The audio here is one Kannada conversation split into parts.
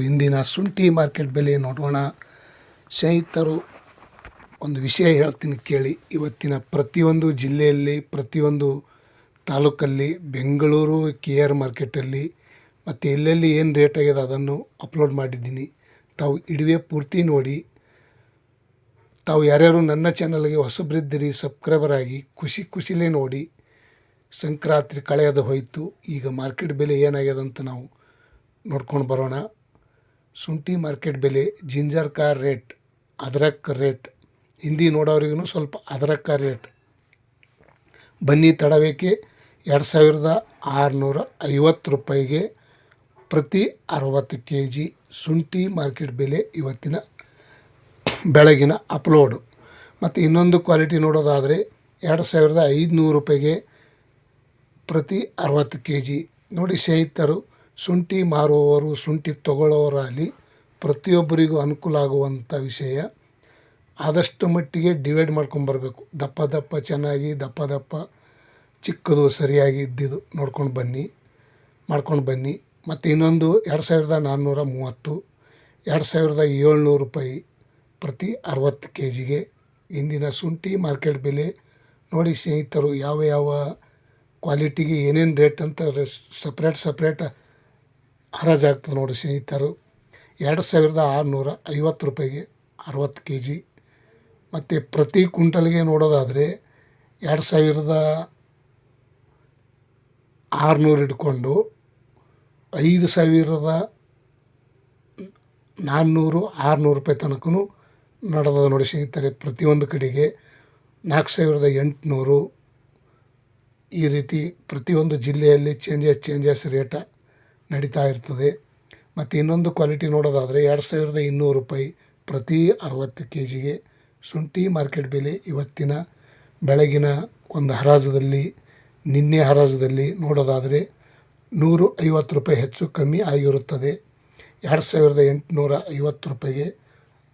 ಇಂದಿನ ಶುಂಠಿ ಮಾರ್ಕೆಟ್ ಬೆಲೆ ನೋಡೋಣ. ಸ್ನೇಹಿತರು, ಒಂದು ವಿಷಯ ಹೇಳ್ತೀನಿ ಕೇಳಿ. ಇವತ್ತಿನ ಪ್ರತಿಯೊಂದು ಜಿಲ್ಲೆಯಲ್ಲಿ, ಪ್ರತಿಯೊಂದು ತಾಲೂಕಲ್ಲಿ, ಬೆಂಗಳೂರು ಕೆ ಆರ್ ಮಾರ್ಕೆಟಲ್ಲಿ, ಮತ್ತು ಎಲ್ಲೆಲ್ಲಿ ಏನು ರೇಟ್ ಆಗಿದೆ ಅದನ್ನು ಅಪ್ಲೋಡ್ ಮಾಡಿದ್ದೀನಿ. ತಾವು ಇಡುವೆ ಪೂರ್ತಿ ನೋಡಿ. ತಾವು ಯಾರ್ಯಾರು ನನ್ನ ಚಾನಲ್ಗೆ ಹೊಸಬ್ರಿದ್ದಿರಿ ಸಬ್ಸ್ಕ್ರೈಬರ್ ಆಗಿ ಖುಷಿ ಖುಷಿಲೇ ನೋಡಿ. ಸಂಕ್ರಾಂತಿ ಕಳೆಯೋದು ಹೋಯಿತು. ಈಗ ಮಾರ್ಕೆಟ್ ಬೆಲೆ ಏನಾಗ್ಯದ ಅಂತ ನಾವು ನೋಡ್ಕೊಂಡು ಬರೋಣ. ಶುಂಠಿ ಮಾರ್ಕೆಟ್ ಬೆಲೆ, ಜಿಂಜರ್ ಕಾರ್ ರೇಟ್ ಅದರಕ್ಕ ರೇಟ್, ಹಿಂದಿ ನೋಡೋರಿಗೂ ಸ್ವಲ್ಪ ಅದರಕ್ಕ ರೇಟ್. ಬನ್ನಿ ತಡವೇಕೆ ಎರಡು ಸಾವಿರದ ಆರುನೂರ ಐವತ್ತು ರೂಪಾಯಿಗೆ ಪ್ರತಿ ಅರವತ್ತು ಕೆ ಜಿ ಶುಂಠಿ ಮಾರ್ಕೆಟ್ ಬೆಲೆ ಇವತ್ತಿನ ಬೆಳಗಿನ ಅಪ್ಲೋಡು. ಮತ್ತು ಇನ್ನೊಂದು ಕ್ವಾಲಿಟಿ ನೋಡೋದಾದರೆ ಎರಡು ಸಾವಿರದ ಐದುನೂರು ರೂಪಾಯಿಗೆ ಪ್ರತಿ ಅರವತ್ತು ಕೆ ಜಿ ನೋಡಿ ಸ್ನೇಹಿತರು ಶುಂಠಿ ಮಾರುವವರು, ಶುಂಠಿ ತಗೊಳ್ಳೋರಾಗಲಿ ಪ್ರತಿಯೊಬ್ಬರಿಗೂ ಅನುಕೂಲ ಆಗುವಂಥ ವಿಷಯ. ಆದಷ್ಟು ಮಟ್ಟಿಗೆ ಡಿವೈಡ್ ಮಾಡ್ಕೊಂಬರ್ಬೇಕು ದಪ್ಪ ದಪ್ಪ ಚೆನ್ನಾಗಿ, ದಪ್ಪ ದಪ್ಪ ಚಿಕ್ಕದು ಸರಿಯಾಗಿ ಇದ್ದಿದ್ದು ನೋಡ್ಕೊಂಡು ಬನ್ನಿ, ಮಾಡ್ಕೊಂಡು ಬನ್ನಿ. ಮತ್ತು ಇನ್ನೊಂದು ಎರಡು ಸಾವಿರದ ನಾನ್ನೂರ ಮೂವತ್ತು, ಎರಡು ಸಾವಿರದ ಏಳ್ನೂರು ರೂಪಾಯಿ ಪ್ರತಿ ಅರವತ್ತು ಕೆ ಜಿಗೆ ಇಂದಿನ ಶುಂಠಿ ಮಾರ್ಕೆಟ್ ಬೆಲೆ. ನೋಡಿ ಸ್ನೇಹಿತರು, ಯಾವ ಯಾವ ಕ್ವಾಲಿಟಿಗೆ ಏನೇನು ರೇಟ್ ಅಂತ ಸಪ್ರೇಟ್ ಸಪ್ರೇಟ್ ಹರಾಜಾಗ್ತದೆ ನೋಡಿ ಸ್ನೇಹಿತರು. ಎರಡು ಸಾವಿರದ ಆರುನೂರ ಐವತ್ತು ರೂಪಾಯಿಗೆ ಅರವತ್ತು ಕೆ ಜಿ ಮತ್ತು ಪ್ರತಿ ಕ್ವಿಂಟಲ್ಗೆ ನೋಡೋದಾದರೆ ಎರಡು ಸಾವಿರದ ಆರುನೂರು ಹಿಡ್ಕೊಂಡು ಐದು ಸಾವಿರದ ನಾನ್ನೂರು ಆರುನೂರು ರೂಪಾಯಿ ತನಕನೂ ನಡೆದ ನೋಡಿ ಸ್ನೇಹಿತರೆ. ಪ್ರತಿಯೊಂದು ಕಡೆಗೆ ನಾಲ್ಕು ಸಾವಿರದ ಎಂಟುನೂರು ಈ ರೀತಿ ಪ್ರತಿಯೊಂದು ಜಿಲ್ಲೆಯಲ್ಲಿ ಚೇಂಜಸ್ ಚೇಂಜಸ್ ರೇಟ ನಡೀತಾ ಇರ್ತದೆ. ಮತ್ತು ಇನ್ನೊಂದು ಕ್ವಾಲಿಟಿ ನೋಡೋದಾದರೆ ಎರಡು ಸಾವಿರದ ಇನ್ನೂರು ರೂಪಾಯಿ ಪ್ರತಿ ಅರವತ್ತು ಕೆ ಜಿಗೆ ಶುಂಠಿ ಮಾರ್ಕೆಟ್ ಬೆಲೆ ಇವತ್ತಿನ ಬೆಳಗಿನ ಒಂದು ಹರಾಜದಲ್ಲಿ, ನಿನ್ನೆ ಹರಾಜದಲ್ಲಿ ನೋಡೋದಾದರೆ ನೂರು ಐವತ್ತು ರೂಪಾಯಿ ಹೆಚ್ಚು ಕಮ್ಮಿ ಆಗಿರುತ್ತದೆ. ಎರಡು ಸಾವಿರದ ಎಂಟುನೂರ ಐವತ್ತು ರೂಪಾಯಿಗೆ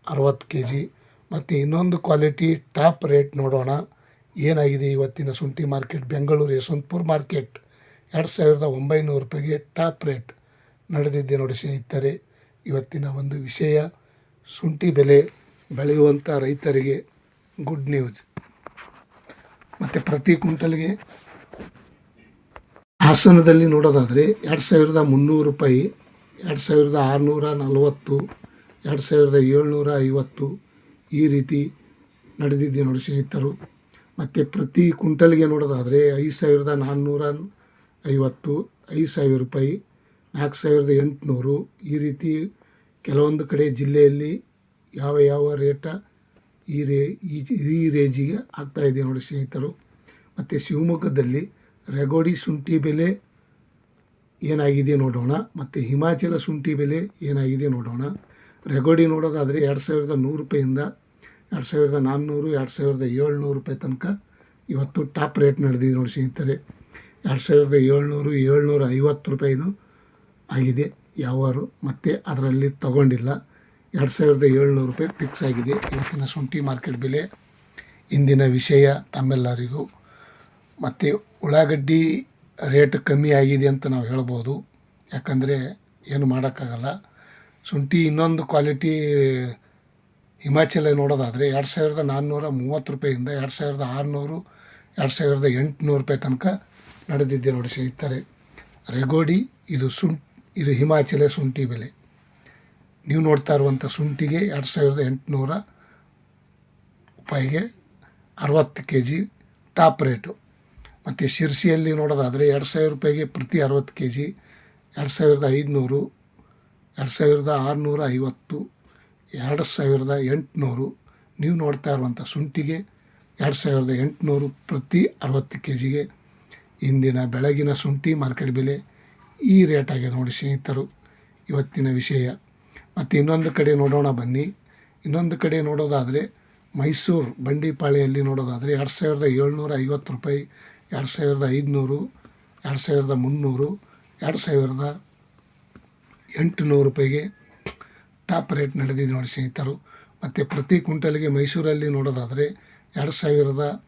ಅರವತ್ತು ಕೆ ಜಿ ಮತ್ತು ಇನ್ನೊಂದು ಕ್ವಾಲಿಟಿ ಟಾಪ್ ರೇಟ್ ನೋಡೋಣ. ಏನಾಗಿದೆ ಇವತ್ತಿನ ಶುಂಠಿ ಮಾರ್ಕೆಟ್ ಬೆಂಗಳೂರು ಯಶವಂತಪುರ ಮಾರ್ಕೆಟ್ ಎರಡು ಸಾವಿರದ ಒಂಬೈನೂರು ರೂಪಾಯಿಗೆ ಟಾಪ್ ರೇಟ್ ನಡೆದಿದ್ದೆ ನೋಡಿ ಸ್ನೇಹಿತರೆ. ಇವತ್ತಿನ ಒಂದು ವಿಷಯ, ಶುಂಠಿ ಬೆಲೆ ಬೆಳೆಯುವಂಥ ರೈತರಿಗೆ ಗುಡ್ ನ್ಯೂಸ್ ಮತ್ತು ಪ್ರತಿ ಕ್ವಿಂಟಲ್ಗೆ ಹಾಸನದಲ್ಲಿ ನೋಡೋದಾದರೆ ಎರಡು ಸಾವಿರದ ಮುನ್ನೂರು ರೂಪಾಯಿ, ಎರಡು ಸಾವಿರದ ಆರುನೂರ ನಲವತ್ತು, ಎರಡು ಸಾವಿರದ ಏಳ್ನೂರ ಐವತ್ತು ಈ ರೀತಿ ನಡೆದಿದೆ ನೋಡಿ ಸ್ನೇಹಿತರು. ಮತ್ತು ಪ್ರತಿ ಕ್ವಿಂಟಲ್ಗೆ ನೋಡೋದಾದರೆ ಐದು ಸಾವಿರದ ನಾನ್ನೂರ ಐವತ್ತು, ಐದು ಸಾವಿರ ರೂಪಾಯಿ, ನಾಲ್ಕು ಸಾವಿರದ ಎಂಟುನೂರು. ಈ ರೀತಿ ಕೆಲವೊಂದು ಕಡೆ ಜಿಲ್ಲೆಯಲ್ಲಿ ಯಾವ ಯಾವ ರೇಟ ಈ ರೇ, ಈ ಆಗ್ತಾ ಆಗ್ತಾಯಿದೆ ನೋಡಿ ಸ್ನೇಹಿತರು. ಮತ್ತು ಶಿವಮೊಗ್ಗದಲ್ಲಿ ರೆಗೋಡಿ ಶುಂಠಿ ಬೆಲೆ ಏನಾಗಿದೆ ನೋಡೋಣ. ಮತ್ತು ಹಿಮಾಚಲ ಶುಂಠಿ ಬೆಲೆ ಏನಾಗಿದೆ ನೋಡೋಣ. ರೆಗೋಡಿ ನೋಡೋದಾದರೆ ಎರಡು ಸಾವಿರದ ನೂರು ರೂಪಾಯಿಂದ ಎರಡು ಸಾವಿರದ ನಾನ್ನೂರು, ಎರಡು ಸಾವಿರದ ಏಳ್ನೂರು ರೂಪಾಯಿ ತನಕ ಇವತ್ತು ಟಾಪ್ ರೇಟ್ ನಡೆದಿದೆ ನೋಡಿ ಸ್ನೇಹಿತರೆ. ಎರಡು ಸಾವಿರದ ಏಳ್ನೂರು, ಏಳ್ನೂರ ಐವತ್ತು ರೂಪಾಯಿನೂ ಆಗಿದೆ. ಯಾವಾರು ಮತ್ತು ಅದರಲ್ಲಿ ತಗೊಂಡಿಲ್ಲ. ಎರಡು ಸಾವಿರದ ಏಳ್ನೂರು ರೂಪಾಯಿ ಫಿಕ್ಸ್ ಆಗಿದೆ. ಇವತ್ತಿನ ಶುಂಠಿ ಮಾರ್ಕೆಟ್ ಬೆಲೆ, ಇಂದಿನ ವಿಷಯ ತಮ್ಮೆಲ್ಲರಿಗೂ. ಮತ್ತು ಉಳ್ಳಾಗಡ್ಡಿ ರೇಟ್ ಕಮ್ಮಿ ಆಗಿದೆ ಅಂತ ನಾವು ಹೇಳ್ಬೋದು. ಯಾಕಂದರೆ ಏನು ಮಾಡೋಕ್ಕಾಗಲ್ಲ. ಶುಂಠಿ ಇನ್ನೊಂದು ಕ್ವಾಲಿಟಿ ಹಿಮಾಚಲ ನೋಡೋದಾದರೆ ಎರಡು ಸಾವಿರದ ನಾನ್ನೂರ ಮೂವತ್ತು ರೂಪಾಯಿಂದ ಎರಡು ಸಾವಿರದ ಆರುನೂರು, ಎರಡು ಸಾವಿರದ ಎಂಟುನೂರು ರೂಪಾಯಿ ತನಕ ನಡೆದಿದ್ದೆ ನೋಡಿ ಸ್ನೇಹಿತರೆ. ರೆಗೋಡಿ, ಇದು ಸುಂ, ಇದು ಹಿಮಾಚಲ ಶುಂಠಿ ಬೆಲೆ. ನೀವು ನೋಡ್ತಾ ಇರುವಂಥ ಶುಂಠಿಗೆ ಎರಡು ಸಾವಿರದ ಎಂಟುನೂರ ರೂಪಾಯಿಗೆ ಅರವತ್ತು ಕೆ ಜಿ ಟಾಪ್ ರೇಟು. ಮತ್ತು ಶಿರ್ಸಿಯಲ್ಲಿ ನೋಡೋದಾದರೆ ಎರಡು ಸಾವಿರ ರೂಪಾಯಿಗೆ ಪ್ರತಿ ಅರವತ್ತು ಕೆ ಜಿ ಎರಡು ಸಾವಿರದ ಐದುನೂರು, ಎರಡು ಸಾವಿರದ ಆರುನೂರ ಐವತ್ತು, ಎರಡು ಸಾವಿರದ ಎಂಟುನೂರು. ನೀವು ನೋಡ್ತಾ ಇರುವಂಥ ಶುಂಠಿಗೆ ಎರಡು ಸಾವಿರದ ಎಂಟುನೂರು ಪ್ರತಿ ಅರವತ್ತು ಕೆ ಜಿಗೆ ಇಂದಿನ ಬೆಳಗಿನ ಶುಂಠಿ ಮಾರ್ಕೆಟ್ ಬೆಲೆ ಈ ರೇಟ್ ಆಗಿದೆ ನೋಡಿ ಸ್ನೇಹಿತರು. ಇವತ್ತಿನ ವಿಷಯ. ಮತ್ತು ಇನ್ನೊಂದು ಕಡೆ ನೋಡೋಣ ಬನ್ನಿ. ಇನ್ನೊಂದು ಕಡೆ ನೋಡೋದಾದರೆ ಮೈಸೂರು ಬಂಡಿಪಾಳೆಯಲ್ಲಿ ನೋಡೋದಾದರೆ ಎರಡು ಸಾವಿರದ ಏಳ್ನೂರ ಐವತ್ತು ರೂಪಾಯಿ, ಎರಡು ಸಾವಿರದ ಐದುನೂರು, ಎರಡು ಸಾವಿರದ ಮುನ್ನೂರು, ಎರಡು ಸಾವಿರದ ಎಂಟುನೂರು ರೂಪಾಯಿಗೆ ಟಾಪ್ ರೇಟ್ ನಡೆದಿದೆ ನೋಡಿ ಸ್ನೇಹಿತರು. ಮತ್ತು ಪ್ರತಿ ಕ್ವಿಂಟಲ್ಗೆ ಮೈಸೂರಲ್ಲಿ ನೋಡೋದಾದರೆ ಎರಡು ಸಾವಿರದ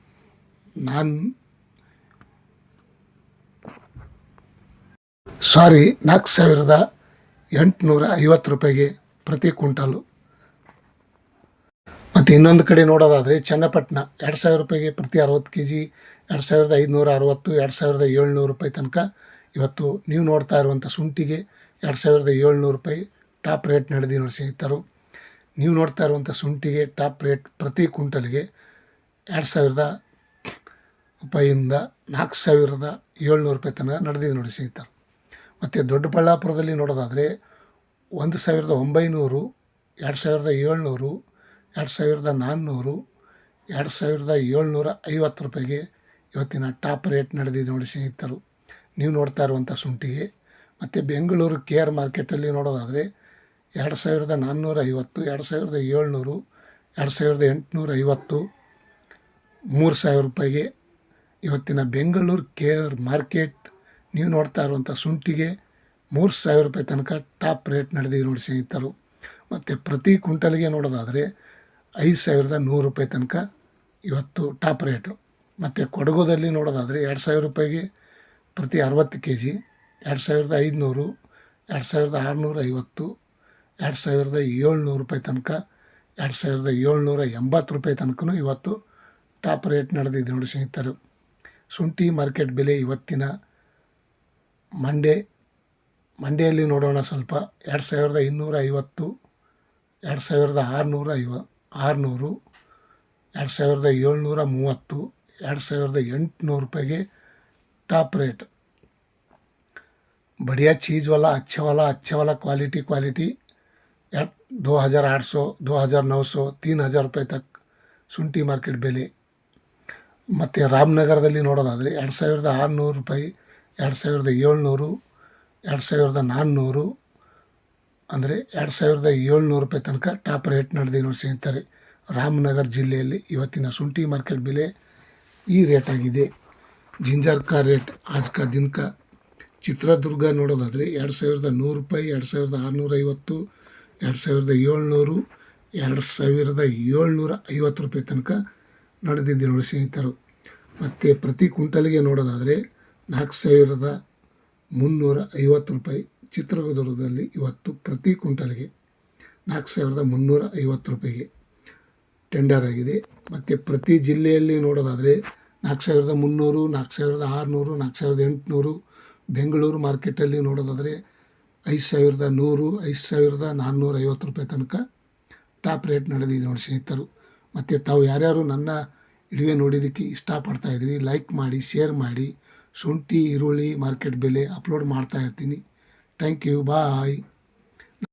ನಾನ್ ಸಾರಿ, ನಾಲ್ಕು ಸಾವಿರದ ಎಂಟುನೂರ ಐವತ್ತು ರೂಪಾಯಿಗೆ ಪ್ರತಿ ಕ್ವಿಂಟಲು. ಮತ್ತು ಇನ್ನೊಂದು ಕಡೆ ನೋಡೋದಾದರೆ, ಚನ್ನಪಟ್ಟಣ ಎರಡು ಸಾವಿರ ರೂಪಾಯಿಗೆ ಪ್ರತಿ ಅರವತ್ತು ಕೆ ಜಿ ಎರಡು ಸಾವಿರದ ಐದುನೂರ ಅರವತ್ತು, ಎರಡು ಸಾವಿರದ ಏಳ್ನೂರು ರೂಪಾಯಿ ತನಕ. ಇವತ್ತು ನೀವು ನೋಡ್ತಾ ಇರುವಂಥ ಸುಂಟಿಗೆ ಎರಡು ಸಾವಿರದ ಏಳ್ನೂರು ರೂಪಾಯಿ ಟಾಪ್ ರೇಟ್ ನಡೆದಿ ನೋಡಿ ಸ್ನೇಹಿತರು. ನೀವು ನೋಡ್ತಾ ಇರುವಂಥ ಸುಂಟಿಗೆ ಟಾಪ್ ರೇಟ್ ಪ್ರತಿ ಕ್ವಿಂಟಲ್ಗೆ ಎರಡು ಸಾವಿರದ ರೂಪಾಯಿಯಿಂದ ನಾಲ್ಕು ಸಾವಿರದ ಏಳ್ನೂರು ರೂಪಾಯಿ ತನಕ ನಡೆದಿದೆ ನೋಡಿ ಸ್ನೇಹಿತರು. ಮತ್ತು ದೊಡ್ಡಬಳ್ಳಾಪುರದಲ್ಲಿ ನೋಡೋದಾದರೆ ಒಂದು ಸಾವಿರದ ಒಂಬೈನೂರು, ಎರಡು ಸಾವಿರದ ಏಳ್ನೂರು, ಎರಡು ಸಾವಿರದ ನಾನ್ನೂರು, ಎರಡು ಸಾವಿರದ ಏಳ್ನೂರ ಐವತ್ತು ರೂಪಾಯಿಗೆ ಇವತ್ತಿನ ಟಾಪ್ ರೇಟ್ ನಡೆದಿದೆ ನೋಡಿ ಸ್ನೇಹಿತರು. ನೀವು ನೋಡ್ತಾ ಇರುವಂಥ ಶುಂಠಿಗೆ. ಮತ್ತು ಬೆಂಗಳೂರು ಕೆ ಆರ್ ಮಾರ್ಕೆಟಲ್ಲಿ ನೋಡೋದಾದರೆ ಎರಡು ಸಾವಿರದ ನಾನ್ನೂರ ಐವತ್ತು, ಎರಡು ಸಾವಿರದ ಏಳ್ನೂರು, ಎರಡು ಸಾವಿರದ ಎಂಟುನೂರ ಐವತ್ತು, ಮೂರು ಸಾವಿರ ರೂಪಾಯಿಗೆ ಇವತ್ತಿನ ಬೆಂಗಳೂರು ಕೆ ಆರ್ ಮಾರ್ಕೆಟ್ ನೀವು ನೋಡ್ತಾ ಇರುವಂಥ ಶುಂಠಿಗೆ ಮೂರು ಸಾವಿರ ರೂಪಾಯಿ ತನಕ ಟಾಪ್ ರೇಟ್ ನಡೆದಿದೆ ನೋಡಿ ಸ್ನೇಹಿತರು. ಮತ್ತು ಪ್ರತಿ ಕ್ವಿಂಟಲ್ಗೆ ನೋಡೋದಾದರೆ ಐದು ಸಾವಿರದ ನೂರು ರೂಪಾಯಿ ತನಕ ಇವತ್ತು ಟಾಪ್ ರೇಟು. ಮತ್ತು ಕೊಡಗುದಲ್ಲಿ ನೋಡೋದಾದರೆ ಎರಡು ಸಾವಿರ ರೂಪಾಯಿಗೆ ಪ್ರತಿ ಅರವತ್ತು ಕೆ ಜಿ ಎರಡು ಸಾವಿರದ ಐದುನೂರು, ಎರಡು ಸಾವಿರದ ಆರುನೂರ ಐವತ್ತು, ಎರಡು ಸಾವಿರದ ಏಳ್ನೂರು ರೂಪಾಯಿ ತನಕ, ಎರಡು ಸಾವಿರದ ಏಳ್ನೂರ ಎಂಬತ್ತು ರೂಪಾಯಿ ತನಕನೂ ಇವತ್ತು ಟಾಪ್ ರೇಟ್ ನಡೆದಿದೆ ನೋಡಿ ಸ್ನೇಹಿತರು. ಶುಂಠಿ ಮಾರ್ಕೆಟ್ ಬೆಲೆ ಇವತ್ತಿನ ಮಂಡೇ ಮಂಡೆಯಲ್ಲಿ ನೋಡೋಣ ಸ್ವಲ್ಪ ಎರಡು ಸಾವಿರದ ಇನ್ನೂರ ಐವತ್ತು ಎರಡು ಸಾವಿರದ ಆರುನೂರ ಐವ ಆರುನೂರು ಎರಡು ಸಾವಿರದ ಏಳ್ನೂರ ಮೂವತ್ತು ಎರಡು ಸಾವಿರದ ಎಂಟುನೂರು ರೂಪಾಯಿಗೆ ಟಾಪ್ ರೇಟ್ बढ़िया चीज़ वाला अच्छा वाला अच्छा वाला क्वालिटी क्वालिटी यार दो हज़ार आठ सौ दो हज़ार नौ सौ तीन हज़ार ರೂಪಾಯಿ ತಕ್ಕ ಶುಂಠಿ ಮಾರ್ಕೆಟ್ ಬೆಲೆ ಮತ್ತು ರಾಮನಗರದಲ್ಲಿ ನೋಡೋದಾದರೆ ಎರಡು ಸಾವಿರದ ಆರುನೂರು ರೂಪಾಯಿ ಎರಡು ಸಾವಿರದ ಏಳ್ನೂರು, ಎರಡು ಸಾವಿರದ ನಾನ್ನೂರು, ಅಂದರೆ ಎರಡು ಸಾವಿರದ ಏಳ್ನೂರು ರೂಪಾಯಿ ತನಕ ಟಾಪ್ ರೇಟ್ ನಡೆದಿದೆ ನೋಡಿ ಸ್ನೇಹಿತರೆ. ರಾಮನಗರ ಜಿಲ್ಲೆಯಲ್ಲಿ ಇವತ್ತಿನ ಶುಂಠಿ ಮಾರ್ಕೆಟ್ ಬೆಲೆ ಈ ರೇಟ್ ಆಗಿದೆ. ಜಿಂಜರ್ ರೇಟ್ ಆಜ್ಕ ದಿನಕ ದಿನ ಚಿತ್ರದುರ್ಗ ನೋಡೋದಾದರೆ ಎರಡು ಸಾವಿರದ ನೂರು ರೂಪಾಯಿ, ಎರಡು ಸಾವಿರದ ಆರುನೂರ ಐವತ್ತು ಎರಡು ಸಾವಿರದ ಏಳ್ನೂರು, ಎರಡು ಸಾವಿರದ ಏಳ್ನೂರ ಐವತ್ತು ರೂಪಾಯಿ ತನಕ ನಡೆದಿದೆ ನೋಡಿ ಸ್ನೇಹಿತರು. ಮತ್ತು ಪ್ರತಿ ಕ್ವಿಂಟಲ್ಗೆ ನೋಡೋದಾದರೆ ನಾಲ್ಕು ಸಾವಿರದ ಮುನ್ನೂರ ಐವತ್ತು ರೂಪಾಯಿ ಚಿತ್ರದುರ್ಗದಲ್ಲಿ ಇವತ್ತು ಪ್ರತಿ ಕ್ವಿಂಟಲ್ಗೆ ನಾಲ್ಕು ಸಾವಿರದ ಮುನ್ನೂರ ಐವತ್ತು ರೂಪಾಯಿಗೆ ಟೆಂಡರ್ ಆಗಿದೆ. ಮತ್ತು ಪ್ರತಿ ಜಿಲ್ಲೆಯಲ್ಲಿ ನೋಡೋದಾದರೆ ನಾಲ್ಕು ಸಾವಿರದ ಮುನ್ನೂರು ನಾಲ್ಕು ಸಾವಿರದ ಆರುನೂರು ನಾಲ್ಕು ಸಾವಿರದ ಎಂಟುನೂರು, ಬೆಂಗಳೂರು ಮಾರ್ಕೆಟಲ್ಲಿ ನೋಡೋದಾದರೆ ಐದು ಸಾವಿರದ ನೂರು ಐದು ಸಾವಿರದ ನಾನ್ನೂರ ಐವತ್ತು ರೂಪಾಯಿ ತನಕ ಟಾಪ್ ರೇಟ್ ನಡೆದಿದೆ ನೋಡಿ ಸ್ನೇಹಿತರು. ಮತ್ತು ತಾವು ಯಾರ್ಯಾರು ನನ್ನ ವಿಡಿಯೋ ನೋಡಿದ್ದಕ್ಕೆ ಇಷ್ಟಪಡ್ತಾ ಇದ್ದೀವಿ ಲೈಕ್ ಮಾಡಿ, ಶೇರ್ ಮಾಡಿ ಶುಂಠಿ ಈರುಳ್ಳಿ ಮಾರ್ಕೆಟ್ ಬೆಲೆ ಅಪ್ಲೋಡ್ ಮಾಡ್ತಾ ಇರ್ತೀನಿ. Thank you bye